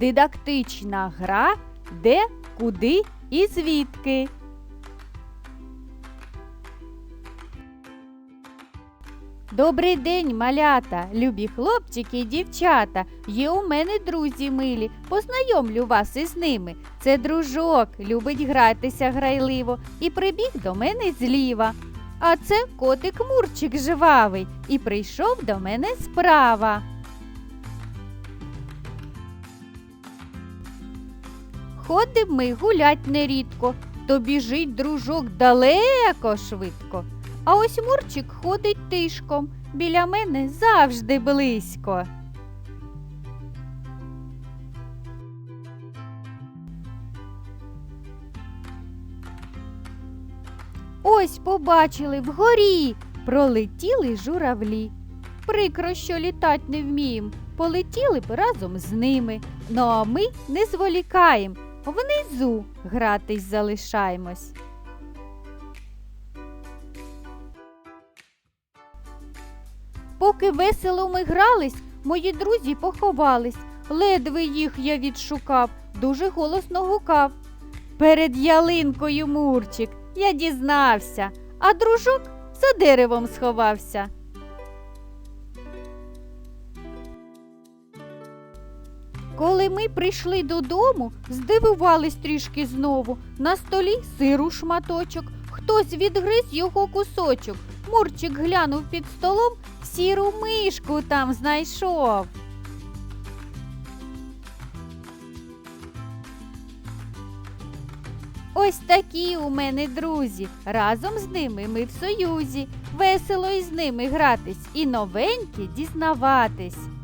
Дидактична гра де, куди і звідки. Добрий день, малята, любі хлопчики і дівчата. Є у мене друзі милі. Познайомлю вас із ними. Це дружок, любить гратися грайливо і прибіг до мене зліва. А це котик Мурчик живавий і прийшов до мене справа. Ходим ми гулять нерідко, то біжить дружок далеко швидко. А ось Мурчик ходить тишком, біля мене завжди близько. Ось побачили вгорі, пролетіли журавлі. Прикро, що літать не вмієм, полетіли б разом з ними. Ну а ми не зволікаєм, внизу гратись залишаємось. Поки весело ми грались, мої друзі поховались. Ледве їх я відшукав, дуже голосно гукав. Перед ялинкою Мурчик я дізнався, а дружок за деревом сховався. Коли ми прийшли додому, здивувались трішки знову. На столі сиру шматочок, хтось відгриз його кусочок. Мурчик глянув під столом, сіру мишку там знайшов. Ось такі у мене друзі. Разом з ними ми в союзі. Весело із ними гратись і новеньке дізнаватись.